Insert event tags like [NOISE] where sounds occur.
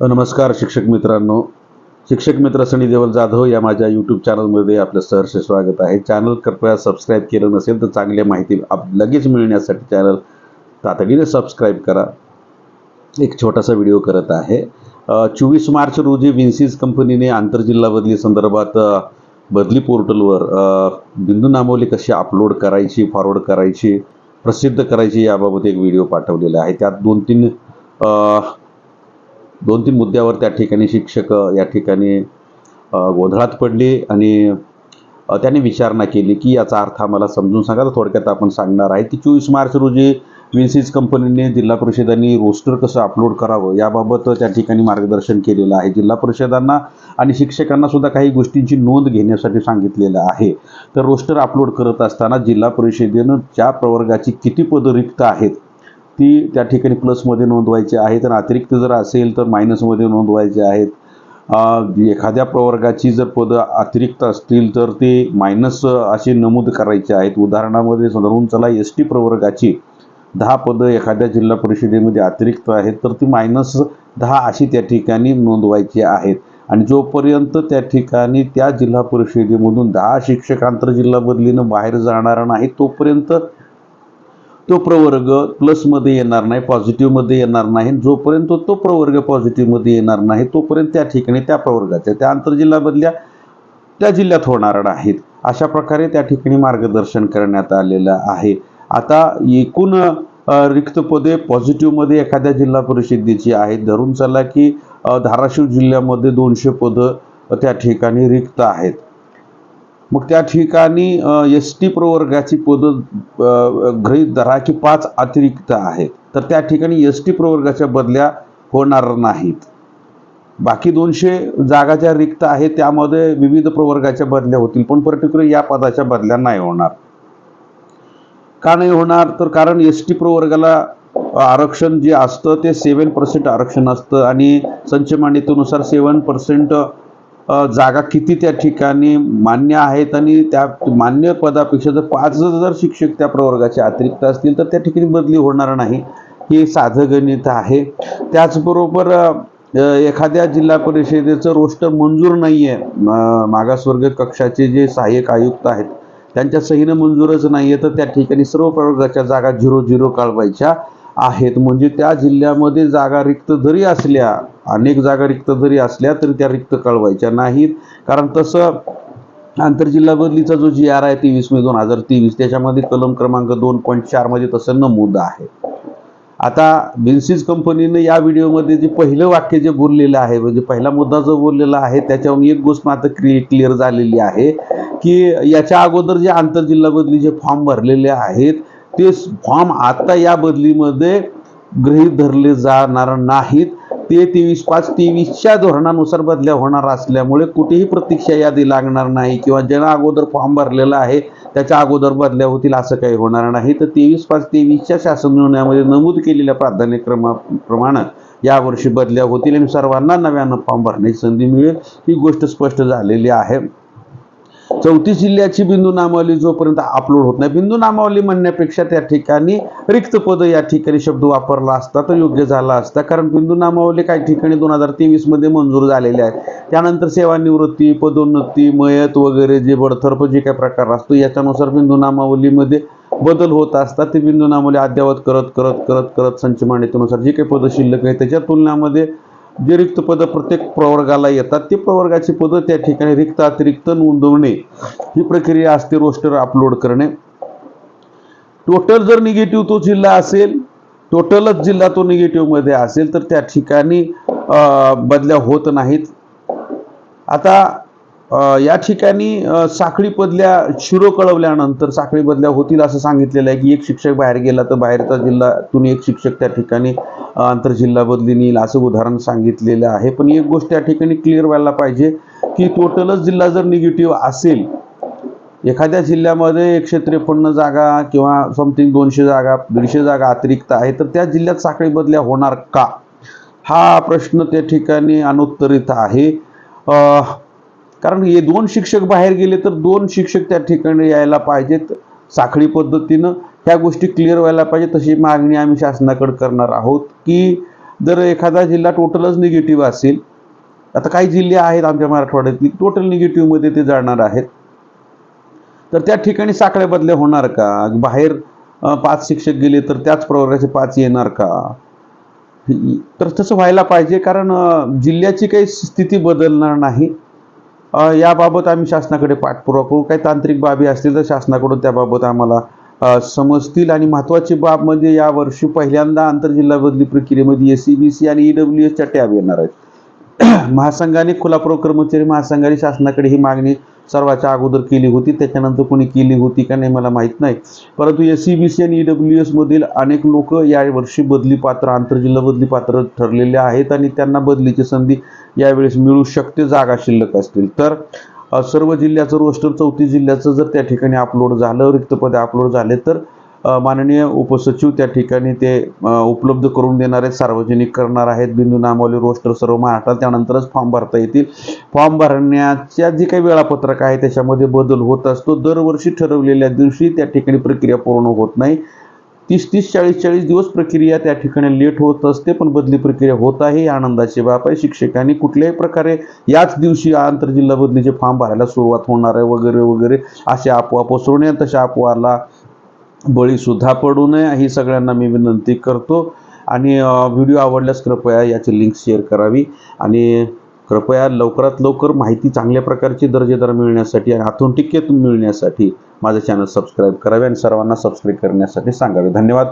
नमस्कार शिक्षक मित्रांनो. शिक्षक मित्र सनी देवल जाधव या माझ्या यूट्यूब चॅनलमध्ये आपलं सहर्ष स्वागत आहे. चॅनल कृपया सबस्क्राईब केलं नसेल तर चांगली माहिती आप लगेच मिळण्यासाठी चॅनल तातडीने सबस्क्राईब करा. एक छोटासा व्हिडिओ करत आहे. चोवीस मार्च रोजी विन्सीज कंपनीने आंतरजिल्हा बदली संदर्भात बदली पोर्टलवर बिंदू नामवली कशी अपलोड करायची फॉरवर्ड करायची प्रसिद्ध करायची याबाबत एक व्हिडिओ पाठवलेला आहे. त्यात दोन तीन दोन तीन मुद्द्यावर त्या ठिकाणी शिक्षक या ठिकाणी गोंधळात पडले आणि त्याने त्यांनी विचारणा केली की याचा अर्थ आम्हाला समजून सांगा. तर थोडक्यात आपण सांगणार आहे की चोवीस मार्च रोजी विन्सीज कंपनीने जिल्हा परिषदांनी रोस्टर कसं अपलोड करावं याबाबत त्या ठिकाणी मार्गदर्शन केलेलं आहे. जिल्हा परिषदांना आणि शिक्षकांना सुद्धा काही गोष्टींची नोंद घेण्यासाठी सांगितलेलं आहे. तर रोस्टर अपलोड करत असताना जिल्हा परिषदेनं ज्या प्रवर्गाची किती पदं रिक्त आहेत ती त्या ठिकाणी प्लसमध्ये नोंदवायची आहेत आणि अतिरिक्त जर असेल तर मायनसमध्ये नोंदवायचे आहेत. एखाद्या प्रवर्गाची जर पदं अतिरिक्त असतील तर ते मायनस असे नमूद करायचे आहेत. उदाहरणामध्ये धरून चला एस टी प्रवर्गाची दहा पदं एखाद्या जिल्हा परिषदेमध्ये अतिरिक्त आहेत तर ती मायनस दहा अशी त्या ठिकाणी नोंदवायची आहेत. आणि जोपर्यंत त्या ठिकाणी त्या जिल्हा परिषदेमधून दहा शिक्षक आंतरजिल्हा बदलीनं बाहेर जाणार नाही तोपर्यंत तो प्रवर्ग प्लसमध्ये येणार नाही पॉझिटिव्हमध्ये येणार नाही. जोपर्यंत तो प्रवर्ग पॉझिटिव्हमध्ये येणार नाही तोपर्यंत त्या ठिकाणी त्या प्रवर्गाच्या त्या आंतरजिल्ह्यामधल्या त्या जिल्ह्यात होणार नाहीत. अशा प्रकारे त्या ठिकाणी मार्गदर्शन करण्यात आलेलं आहे. आता एकूण रिक्त पदे पॉझिटिव्हमध्ये एखाद्या जिल्हा परिषदेची आहेत. धरून चला की धाराशिव जिल्ह्यामध्ये दोनशे पदं त्या ठिकाणी रिक्त आहेत. मग त्या ठिकाणी एस टी प्रवर्गाची पदं अ, गृहीत धरा की पाच अतिरिक्त आहेत. तर त्या ठिकाणी एस टी प्रवर्गाच्या बदल्या होणार नाहीत. बाकी दोनशे जागा ज्या रिक्त आहेत त्यामध्ये विविध प्रवर्गाच्या बदल्या होतील पण पर्टिक्युलर या पदाच्या बदल्या नाही होणार. का नाही होणार? तर कारण एस टी प्रवर्गाला आरक्षण जे असतं ते सेवन पर्सेंट आरक्षण असतं आणि संचमान्यतेनुसार सेवन पर्सेंट जागा किती त्या ठिकाणी मान्य आहेत आणि त्या मान्य पदापेक्षा जर पाच जर शिक्षक त्या प्रवर्गाचे अतिरिक्त असतील तर त्या ठिकाणी बदली होणार नाही. हे साधं गणित आहे. त्याचबरोबर एखाद्या जिल्हा परिषदेचं रोस्टर मंजूर नाही आहे मागासवर्ग कक्षाचे जे सहाय्यक आयुक्त आहेत त्यांच्या सहीनं मंजूरच नाही आहे तर त्या ठिकाणी सर्व प्रवर्गाच्या जागा झिरो झिरो काढवायच्या आहेत. म्हणजे त्या जिल्ह्यामध्ये जागा रिक्त जरी असल्या अनेक जागा रिक्त जरी असल्या तरी त्या रिक्त कळवायच्या नाहीत. कारण तसं आंतरजिल्हा बदलीचा जो जी आर आहे तेवीस मे दोन हजार तेवीस त्याच्यामध्ये कलम क्रमांक दोन पॉईंट चारमध्ये तसं नमूद आहे. आता बिन्सीज कंपनीनं या व्हिडिओमध्ये जे पहिलं वाक्य जे बोललेलं आहे म्हणजे पहिला मुद्दा जो बोललेला आहे त्याच्यावरून एक गोष्ट मात्र क्लिअर क्लिअर झालेली आहे की याच्या अगोदर जे आंतरजिल्हा बदली जे फॉर्म भरलेले आहेत ते फॉर्म आता या बदलीमध्ये गृहीत धरले जाणार नाहीत. ते तेवीस पाच तेवीसच्या धोरणानुसार बदल्या होणार असल्यामुळे कुठेही प्रतीक्षा यादी लागणार नाही किंवा ज्यांना अगोदर फॉर्म भरलेला आहे त्याच्या अगोदर बदल्या होतील असं काही होणार नाही. तर तेवीस पाच तेवीसच्या शासन निर्णयामध्ये नमूद केलेल्या प्राधान्यक्रमाप्रमाणे यावर्षी बदल्या होतील आणि सर्वांना नव्यानं फॉर्म भरण्याची संधी मिळेल. ही गोष्ट स्पष्ट झालेली आहे. चौतीस जिल्ह्याची बिंदू नामावली जोपर्यंत अपलोड होत नाही बिंदू नामावली म्हणण्यापेक्षा त्या ठिकाणी रिक्त पद या ठिकाणी शब्द वापरला असता तर योग्य झाला असता. कारण बिंदू नामावली काही ठिकाणी दोन हजार तेवीसमध्ये मंजूर झालेले आहेत त्यानंतर सेवानिवृत्ती पदोन्नती मयत वगैरे जे बडतर्फ जे काही प्रकार असतो याच्यानुसार बिंदू नामावलीमध्ये बदल होत असतात ते बिंदू नामावली अद्ययावत करत करत करत करत संच मान्यतेनुसार जे काही पद शिल्लक आहे त्याच्या तुलनेमध्ये जे रिक्त पदं प्रत्येक प्रवर्गाला येतात ते प्रवर्गाची पदं त्या ठिकाणी रिक्त अतिरिक्त नोंदवणे ही प्रक्रिया असते रोस्टर अपलोड करणे. टोटल जर निगेटिव्ह तो जिल्हा असेल टोटलच जिल्हा तो निगेटिव्हमध्ये असेल तर त्या ठिकाणी बदल्या होत नाहीत. आता या ठिकाणी साखळी बदल्या शिरो कळवल्यानंतर साखळी बदल्या होतील असं सांगितलेलं आहे की एक शिक्षक बाहेर गेला तर बाहेरचा जिल्ह्यातून एक शिक्षक त्या ठिकाणी आंतरजिल्हा बदली नेईल असं उदाहरण सांगितलेलं आहे. पण एक गोष्ट त्या ठिकाणी क्लिअर व्हायला पाहिजे की टोटलच जिल्हा जर निगेटिव्ह असेल एखाद्या जिल्ह्यामध्ये एकशे त्रेपन्न जागा किंवा समथिंग दोनशे जागा दीडशे जागा अतिरिक्त आहे तर त्या जिल्ह्यात साखळी बदल्या होणार का? हा प्रश्न त्या ठिकाणी अनुत्तरित आहे. कारण हे दोन शिक्षक बाहेर गेले तर दोन शिक्षक त्या ठिकाणी यायला पाहिजेत साखळी पद्धतीनं. ह्या गोष्टी क्लिअर व्हायला पाहिजे. तशी मागणी आम्ही शासनाकडे करणार आहोत की जर एखादा जिल्हा टोटलच निगेटिव्ह असेल आता काही जिल्हे आहेत आमच्या मराठवाड्यातली टोटल निगेटिव्हमध्ये ते जाणार आहेत. तर त्या ठिकाणी साखळ्या बदल्या होणार का? बाहेर पाच शिक्षक गेले तर त्याच प्रवर्गाचे पाच येणार का? तर तसं व्हायला पाहिजे कारण जिल्ह्याची काही स्थिती बदलणार नाही. याबाबत आम्ही शासनाकडे पाठपुरावा करू. काही तांत्रिक बाबी असतील तर शासनाकडून त्याबाबत आम्हाला समजतील आणि महत्त्वाची बाब म्हणजे यावर्षी पहिल्यांदा आंतरजिल्हा बदली प्रक्रियेमध्ये एस सी बी सी आणि ई डब्ल्यू एसच्या टॅब येणार आहेत. [CLEARS THROAT] महासंघाने कोल्हापूर कर्मचारी महासंघाने शासनाकडे ही मागणी सर्वाच्या अगोदर केली होती. त्याच्यानंतर कोणी केली होती का नाही मला माहीत नाही. परंतु एस सी बी सी आणि डब्ल्यू एसमधील अनेक लोक यावर्षी बदली पात्र आंतरजिल्हा बदली पात्र ठरलेले आहेत आणि त्यांना बदलीची संधी यावेळेस मिळू शकते जागा शिल्लक असतील. तर सर्व जिल्ह्याचं रोस्टर चौतीस जिल्ह्याचं जर त्या ठिकाणी अपलोड झालं रिक्तपदे अपलोड झाले तर माननीय उपसचिव त्या ठिकाणी ते उपलब्ध करून देणार आहेत सार्वजनिक करणार आहेत. बिंदू नामावली रोस्टर सर्व महाराष्ट्रात त्यानंतरच फॉर्म भरता येतील. फॉर्म भरण्याच्या जे काही वेळापत्रक आहे त्याच्यामध्ये बदल होत असतो. दरवर्षी ठरवलेल्या दिवशी त्या ठिकाणी प्रक्रिया पूर्ण होत नाही. तीस तीस चाळीस चाळीस दिवस प्रक्रिया त्या ठिकाणी लेट होत असते पण बदली प्रक्रिया होत आहे. आनंदाची बाब आहे शिक्षकांनी कुठल्याही प्रकारे याच दिवशी आंतरजिल्हा बदलीचे फॉर्म भरायला सुरुवात होणार आहे वगैरे वगैरे. अशा अफवा नये तशा अफवाला बळीसुद्धा पडू नये. ही सगळ्यांना मी विनंती करतो. आणि व्हिडिओ आवडल्यास कृपया याची लिंक शेअर करावी. आणि कृपया लवकरात लवकर माहिती चांगल्या प्रकारची दर्जेदार मिळण्यासाठी आणि आथोंटिकेत मिळण्यासाठी माझं चॅनल सबस्क्राईब करावे आणि सर्वांना सबस्क्राईब करण्यासाठी सांगावे. धन्यवाद.